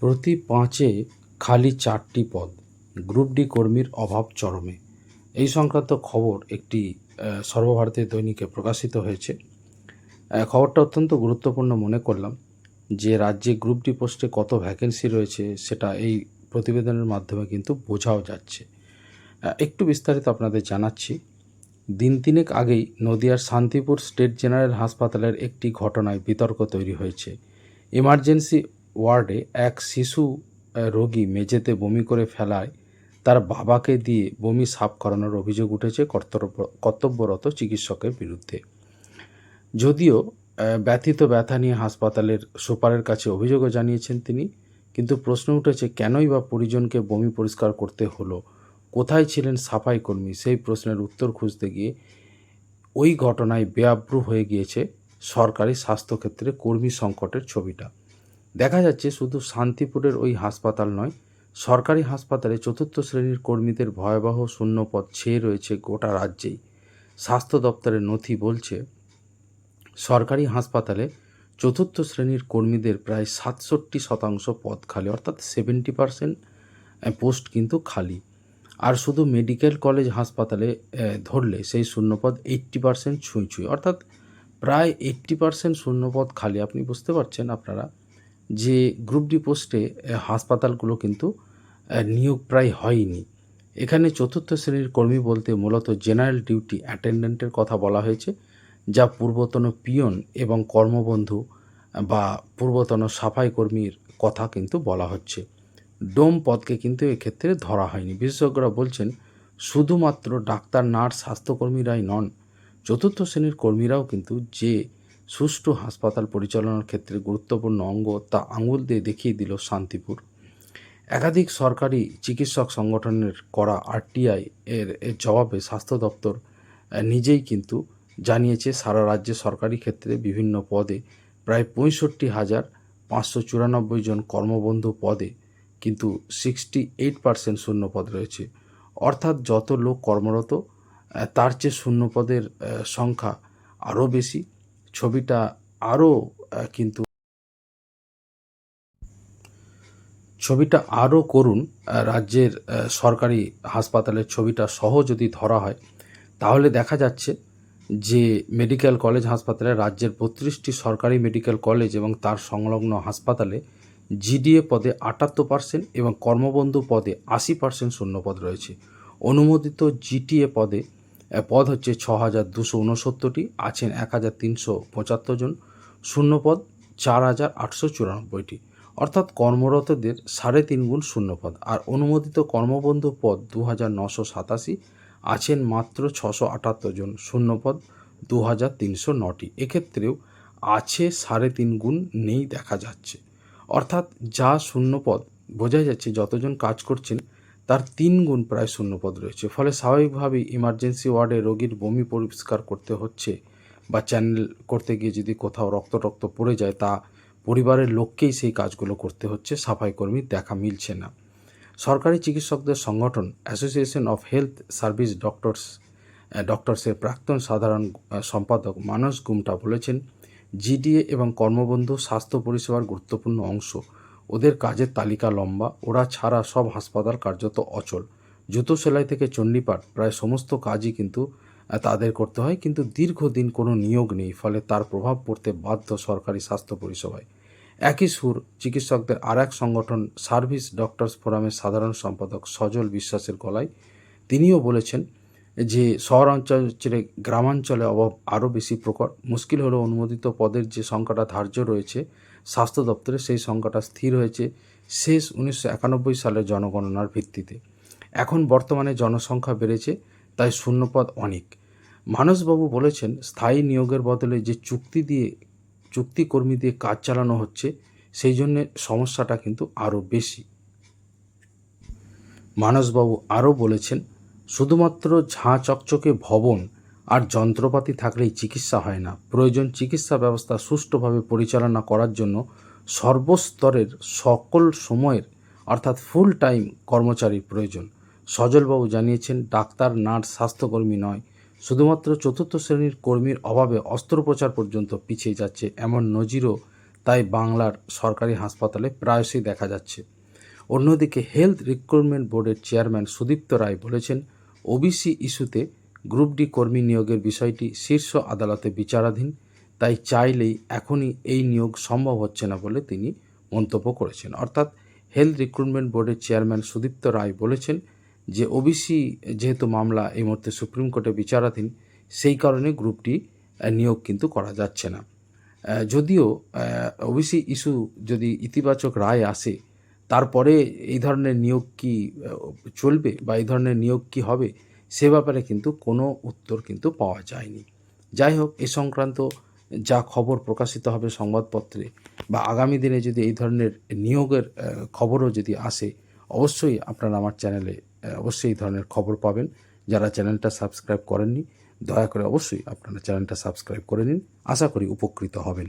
প্রতি পাঁচে খালি চারটি পদ। গ্রুপ ডি কর্মীর অভাব চরমে। এই সংক্রান্ত খবর একটি সর্বভারতীয় দৈনিকে প্রকাশিত হয়েছে। খবরটা অত্যন্ত গুরুত্বপূর্ণ মনে করলাম যে রাজ্যে গ্রুপ ডি পোস্টে কত ভ্যাকেন্সি রয়েছে সেটা এই প্রতিবেদনের মাধ্যমে কিন্তু বোঝাও যাচ্ছে। একটু বিস্তারিত আপনাদের জানাচ্ছি। দিন তিনেক আগেই নদিয়ার শান্তিপুর স্টেট জেনারেল হাসপাতালের একটি ঘটনায় বিতর্ক তৈরি হয়েছে। ইমার্জেন্সি ওয়ার্ডে এক শিশু রোগী মেঝেতে বমি করে ফেলায়। তার বাবাকে দিয়ে বমি সাফ করানোর অভিযোগ উঠেছে কর্তব্যরত চিকিৎসকের বিরুদ্ধে। যদিও ব্যথিত ব্যথা নিয়ে হাসপাতালের সুপারের কাছে অভিযোগও জানিয়েছেন তিনি, কিন্তু প্রশ্ন উঠেছে কেনই বা পরিজনকে বমি পরিষ্কার করতে হলো? কোথায় ছিলেন সাফাই কর্মী? সেই প্রশ্নের উত্তর খুঁজতে গিয়ে ওই ঘটনায় বেআব্রু হয়ে গিয়েছে সরকারি স্বাস্থ্যক্ষেত্রে কর্মী সংকটের ছবিটা। দেখা যাচ্ছে শুধু শান্তিপুরের ওই হাসপাতাল নয়, সরকারি হাসপাতালে চতুর্থ শ্রেণির কর্মীদের ভয়াবহ শূন্যপদ ছেয়ে রয়েছে গোটা রাজ্যেই। স্বাস্থ্য দপ্তরের নথি বলছে, সরকারি হাসপাতালে চতুর্থ শ্রেণির কর্মীদের প্রায় সাতষট্টি শতাংশ পদ খালি, অর্থাৎ সেভেন্টি পার্সেন্ট পোস্ট কিন্তু খালি। আর শুধু মেডিকেল কলেজ হাসপাতালে ধরলে সেই শূন্যপদ এইট্টি পার্সেন্ট ছুঁই ছুঁই, অর্থাৎ প্রায় এইট্টি পার্সেন্ট শূন্যপদ খালি। আপনি বুঝতে পারছেন আপনারা? যে গ্রুপ ডি পোস্টে হাসপাতালগুলো কিন্তু নিয়োগ প্রায় হয়নি। এখানে চতুর্থ শ্রেণির কর্মী বলতে মূলত জেনারেল ডিউটি অ্যাটেন্ডেন্টের কথা বলা হয়েছে, যা পূর্বতন পিয়ন এবং কর্মবন্ধু, বা পূর্বতন সাফাই কর্মীর কথা কিন্তু বলা হচ্ছে। ডোম পদকে কিন্তু এক্ষেত্রে ধরা হয়নি। বিশেষজ্ঞরা বলছেন, শুধুমাত্র ডাক্তার, নার্স, স্বাস্থ্যকর্মীরাই নন, চতুর্থ শ্রেণির কর্মীরাও কিন্তু যে সুষ্ঠু হাসপাতাল পরিচালনার ক্ষেত্রে গুরুত্বপূর্ণ অঙ্গ তা আঙুল দিয়ে দেখিয়ে দিল শান্তিপুর। একাধিক সরকারি চিকিৎসক সংগঠনের করা আরটিআই এর এর জবাবে স্বাস্থ্য দপ্তর নিজেই কিন্তু জানিয়েছে সারা রাজ্যে সরকারি ক্ষেত্রে বিভিন্ন পদে প্রায় পঁয়ষট্টি হাজার পাঁচশো চুরানব্বই জন কর্মবন্ধু পদে কিন্তু সিক্সটি এইট পার্সেন্ট শূন্যপদ রয়েছে। অর্থাৎ যত লোক কর্মরত তার চেয়ে শূন্যপদের আহ, সংখ্যা আরও বেশি। ছবিটা আরও কিন্তু ছবিটা আরও করুন রাজ্যের সরকারি হাসপাতালের ছবিটা সহ যদি ধরা হয়, তাহলে দেখা যাচ্ছে যে মেডিকেল কলেজ হাসপাতালে রাজ্যের বত্রিশটি সরকারি মেডিকেল কলেজ এবং তার সংলগ্ন হাসপাতালে জিডিএ পদে আটাত্তর পার্সেন্ট এবং কর্মবন্ধু পদে আশি পার্সেন্ট শূন্যপদ রয়েছে। অনুমোদিত জিটিএ পদে পদ হচ্ছে ছ হাজার দুশো উনসত্তরটি আছেন এক হাজার তিনশো পঁচাত্তর জন। শূন্যপদ চার হাজার আটশো চুরানব্বইটি। অর্থাৎ কর্মরতদের সাড়ে তিন গুণ শূন্যপদ। আর অনুমোদিত কর্মবন্ধু পদ দু হাজার নশো সাতাশি, আছেন মাত্র ছশো আটাত্তর জন। শূন্যপদ দু হাজার তিনশো নটি। এক্ষেত্রেও আছে সাড়ে তিন গুণ নেই দেখা যাচ্ছে। অর্থাৎ যা শূন্যপদ বোঝা যাচ্ছে যতজন কাজ করছেন তার তিন গুণ প্রায় শূন্যপদ রয়েছে। ফলে স্বাভাবিকভাবেই ইমার্জেন্সি ওয়ার্ডে রোগীর বমি পরিষ্কার করতে হচ্ছে বা চ্যানেল করতে গিয়ে যদি কোথাও রক্ত টক্ত পড়ে যায়, তা পরিবারের লোককেই সেই কাজগুলো করতে হচ্ছে, সাফাই কর্মীর দেখা মিলছে না। সরকারি চিকিৎসকদের সংগঠন association of health service doctors ডক্টরসের প্রাক্তন সাধারণ সম্পাদক মানস গুমটা বলেছেন জিডিএ এবং কর্মবন্ধু স্বাস্থ্য পরিষেবার গুরুত্বপূর্ণ অংশ। ওদের কাজের তালিকা লম্বা, ওরা ছাড়া সব হাসপাতাল কার্যত অচল। জুতো সেলাই থেকে চণ্ডীপাঠ, প্রায় সমস্ত কাজই কিন্তু তাদের করতে হয়, কিন্তু দীর্ঘদিন কোনো নিয়োগ নেই, ফলে তার প্রভাব পড়তে বাধ্য সরকারি স্বাস্থ্য পরিষেবায়। একই সুর, চিকিৎসকদের আর এক সংগঠন, সার্ভিস ডক্টরস ফোরামের সাধারণ সম্পাদক সজল বিশ্বাসের গলায়, তিনিও বলেছেন যে, শহরাঞ্চল ছেড়ে গ্রামাঞ্চলে অভাব আরও বেশি প্রকট। মুশকিল হলো অনুমোদিত পদের যে সংখ্যাটা ধার্য রয়েছে স্বাস্থ্য দপ্তরে সেই সংখ্যাটা স্থির হয়েছে শেষ উনিশশো একানব্বই সালের জনগণনার ভিত্তিতে। এখন বর্তমানে জনসংখ্যা বেড়েছে, তাই শূন্যপদ অনেক। মানসবাবু বলেছেন, স্থায়ী নিয়োগের বদলে যে চুক্তি দিয়ে চুক্তিকর্মী দিয়ে কাজ চালানো হচ্ছে, সেই জন্যে সমস্যাটা কিন্তু আরও বেশি। মানসবাবু আরও বলেছেন, শুধুমাত্র ঝাঁ চকচকে ভবন আর যন্ত্রপাতি থাকলেই চিকিৎসা হয় না। প্রয়োজন চিকিৎসা ব্যবস্থা সুষ্ঠুভাবে পরিচালনা করার জন্য সর্বস্তরের সকল সময়ের, অর্থাৎ ফুল টাইম কর্মচারীর প্রয়োজন। সজলবাবু জানিয়েছেন, ডাক্তার, নার্স, স্বাস্থ্যকর্মী নয়। শুধুমাত্র চতুর্থ শ্রেণির কর্মীর অভাবে অস্ত্রোপচার পর্যন্ত পিছিয়ে যাচ্ছে এমন নজিরও তাই বাংলার সরকারি হাসপাতালে প্রায়শই দেখা যাচ্ছে। অন্যদিকে হেলথ রিক্রুটমেন্ট বোর্ডের চেয়ারম্যান সুদীপ্ত রায় বলেছেন, ওবিসি ইস্যুতে গ্রুপ ডি কর্মী নিয়োগের বিষয়টি শীর্ষ আদালতে বিচারাধীন, তাই চাইলেই এখনই এই নিয়োগ সম্ভব হচ্ছে না বলে তিনি মন্তব্য করেছেন। অর্থাৎ হেলথ রিক্রুটমেন্ট বোর্ডের চেয়ারম্যান সুদীপ্ত রায় বলেছেন যে ওবিসি যেহেতু মামলা এই মুহূর্তে সুপ্রিম কোর্টে বিচারাধীন, সেই কারণে গ্রুপটি নিয়োগ কিন্তু করা যাচ্ছে না। যদিও, ওবিসি ইস্যু যদি ইতিবাচক রায় আসে, তারপরে এই ধরনের নিয়োগ কি চলবে বা এই ধরনের নিয়োগ কি হবে সে ব্যাপারে কিন্তু কোনো উত্তর কিন্তু পাওয়া যায়নি। যাই হোক, এ সংক্রান্ত যা খবর প্রকাশিত হবে সংবাদপত্রে বা আগামী দিনে যদি এই ধরনের নিয়োগের খবরও যদি আসে, অবশ্যই আপনারা আমার চ্যানেলে অবশ্যই এই ধরনের খবর পাবেন। যারা চ্যানেলটা সাবস্ক্রাইব করেননি, দয়া করে অবশ্যই আপনারা চ্যানেলটা সাবস্ক্রাইব করে নিন। আশা করি উপকৃত হবেন।